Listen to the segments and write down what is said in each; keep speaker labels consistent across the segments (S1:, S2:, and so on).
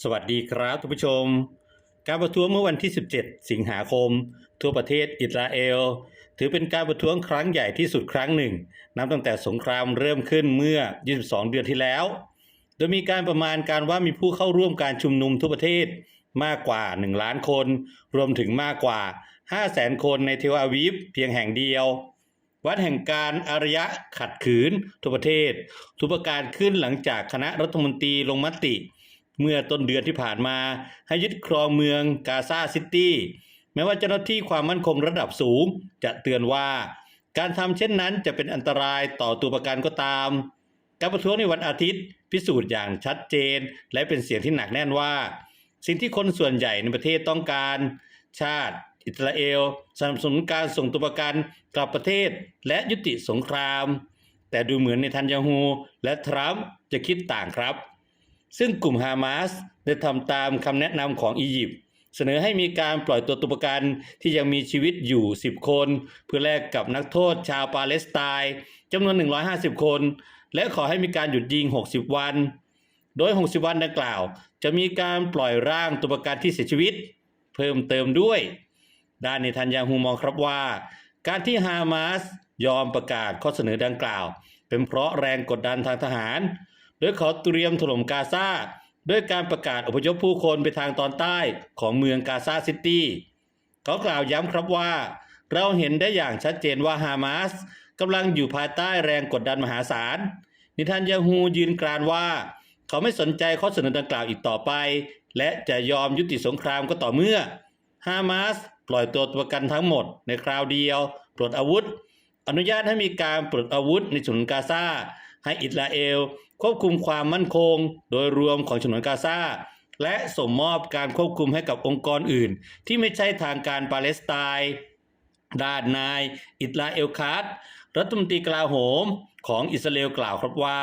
S1: สวัสดีครับท่านผู้ชม การประท้วงเมื่อวันที่ 17 สิงหาคม ทั่วประเทศอิสราเอล ถือเป็นการประท้วงครั้งใหญ่ที่สุดครั้งหนึ่ง นับตั้งแต่สงครามเริ่มขึ้นเมื่อ 22 เดือนที่แล้ว โดยมีการประมาณการว่ามีผู้เข้าร่วมการชุมนุมทั่วประเทศมากกว่า 1 ล้านคน รวมถึงมากกว่า 500,000 คนในเทลอาวีฟเพียงแห่งเดียววัดแห่งการอารยะขัดขืนทั่วประเทศ ทุกประการขึ้นหลังจากคณะรัฐมนตรีลงมติ เมื่อต้นเดือนที่ผ่านมา ให้ยึดครองเมืองกาซาซิตี้แม้ว่าเจ้าหน้าที่ความมั่นคงระดับสูง จะเตือนว่า การทำเช่นนั้นจะเป็นอันตรายต่อตัวประกันก็ตาม การประท้วงในวันอาทิตย์ พิสูจน์อย่างชัดเจน และเป็นเสียงที่หนักแน่นว่า สิ่งที่คนส่วนใหญ่ในประเทศต้องการ ชาติอิสราเอลสนับสนุนการส่งตัวประกันกลับประเทศและยุติสงคราม แต่ดูเหมือนในทันยาฮูและทรัมป์จะคิดต่างครับ ซึ่งกลุ่มฮามาสได้ทำตามคำแนะนำของอียิปต์เสนอให้มีการปล่อยตัวตัวประกันที่ยังมีชีวิตอยู่ 10 คน เพื่อแลกกับนักโทษชาวปาเลสไตน์จำนวน 150 คน และขอให้มีการหยุดยิง 60 วัน โดย 60 วันดังกล่าว จะมีการปล่อยร่างตัวประกันที่เสียชีวิต เพิ่มเติมด้วย ด้านในทันยาฮูมองครับว่า การที่ฮามาสยอมประกาศข้อเสนอดังกล่าว เป็นเพราะแรงกดดันทางทหาร โดยเขาเตรียมถล่มกาซาด้วยการประกาศอพยพผู้คนไปทางตอนใต้ของเมืองกาซาซิตี้เขากล่าวย้ำครับว่า เราเห็นได้อย่างชัดเจนว่าฮามาสกำลังอยู่ภายใต้แรงกดดันมหาศาล นิทันยาฮูยืนกรานว่า เขาไม่สนใจข้อเสนอดังกล่าวอีกต่อไป และจะยอมยุติสงครามก็ต่อเมื่อฮามาสปล่อยตัวประกันทั้งหมดในคราวเดียวปลดอาวุธ อนุญาตให้มีการปลดอาวุธในฉนวนกาซา ให้อิสราเอล ควบคุมความมั่นคง โดยรวมของฉนวนกาซาและส่งมอบการควบคุมให้กับองค์กรอื่น ที่ไม่ใช่ทางการปาเลสไตน์ด้านนาย อิสราเอลคาร์ดรัฐมนตรีกลาโหมของอิสราเอลกล่าวครับว่า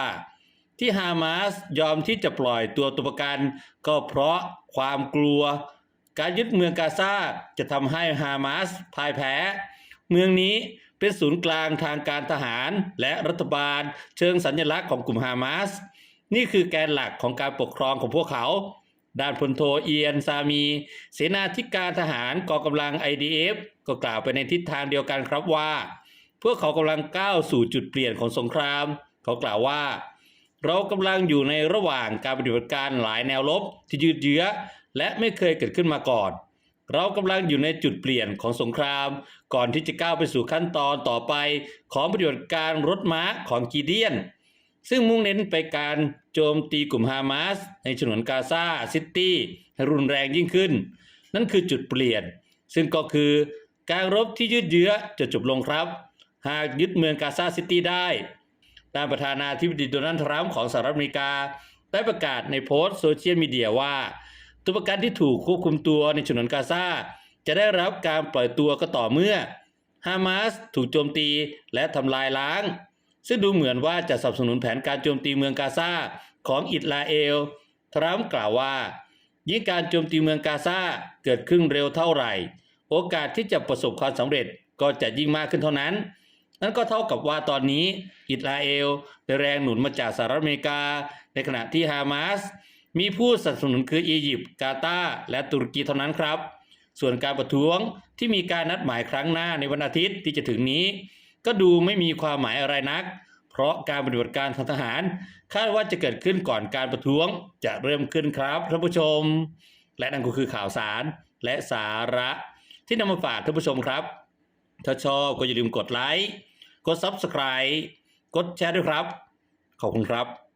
S1: ที่ฮามาสยอมที่จะปล่อยตัวตัวประกัน ก็เพราะความกลัว การยึดเมืองกาซาจะทำให้ฮามาสพ่ายแพ้ เมืองนี้ เป็นศูนย์กลางทางการทหารและรัฐบาล เชิงสัญลักษณ์ของกลุ่มฮามาส นี่คือแกนหลักของการปกครองของพวกเขา ด้านพลโทเอียนซามี เสนาธิการทหารกองกำลัง IDF ก็กล่าวไปในทิศทางเดียวกันครับว่า พวกเขากำลังก้าวสู่จุดเปลี่ยนของสงคราม เขากล่าวว่า เรากำลังอยู่ในระหว่างการปฏิบัติการหลายแนวรบที่ยืดเยื้อและไม่เคยเกิดขึ้นมาก่อน เรากำลังอยู่ในจุดเปลี่ยนของสงคราม ก่อนที่จะก้าวไปสู่ขั้นตอนต่อไป ของปฏิบัติการรถม้าของกีเดียน ซึ่งมุ่งเน้นไปการโจมตีกลุ่มฮามาส ในฉนวนกาซาซิตี้ให้รุนแรงยิ่งขึ้น นั่นคือจุดเปลี่ยน ซึ่งก็คือการรบที่ยืดเยื้อจะจบลงครับ หากยึดเมืองกาซาซิตี้ได้ด้านประธานาธิบดีโดนัลด์ทรัมป์ของสหรัฐอเมริกา ได้ประกาศในโพสต์โซเชียลมีเดียว่า ตัวประกันที่ถูกควบคุมตัวในฉนวนกาซาจะได้รับการปล่อยตัวก็ต่อเมื่อฮามาสถูกโจมตีและทำลายล้าง ซึ่งดูเหมือนว่าจะสนับสนุนแผนการโจมตีเมืองกาซาของอิสราเอล ทรัมป์กล่าวว่า ยิ่งการโจมตีเมืองกาซาเกิดขึ้นเร็วเท่าไหร่ โอกาสที่จะประสบความสำเร็จก็จะยิ่งมากขึ้นเท่านั้น นั่นก็เท่ากับว่าตอนนี้อิสราเอลได้แรงหนุนมาจากสหรัฐอเมริกา ในขณะที่ฮามาส มีผู้สนับสนุนคืออียิปต์กาตาร์และตุรกีเท่านั้นครับ ส่วนการประท้วงที่มีการนัดหมายครั้งหน้าในวันอาทิตย์ที่จะถึงนี้ ก็ดูไม่มีความหมายอะไรนัก เพราะการปฏิบัติการทางทหาร คาดว่าจะเกิดขึ้นก่อนการประท้วงจะเริ่มขึ้นครับท่านผู้ชม และนั่นก็คือข่าวสารและสาระที่นำมาฝากท่านผู้ชมครับ ถ้าชอบก็อย่าลืมกดไลค์ กด Subscribe กดแชร์ด้วยครับ ขอบคุณครับ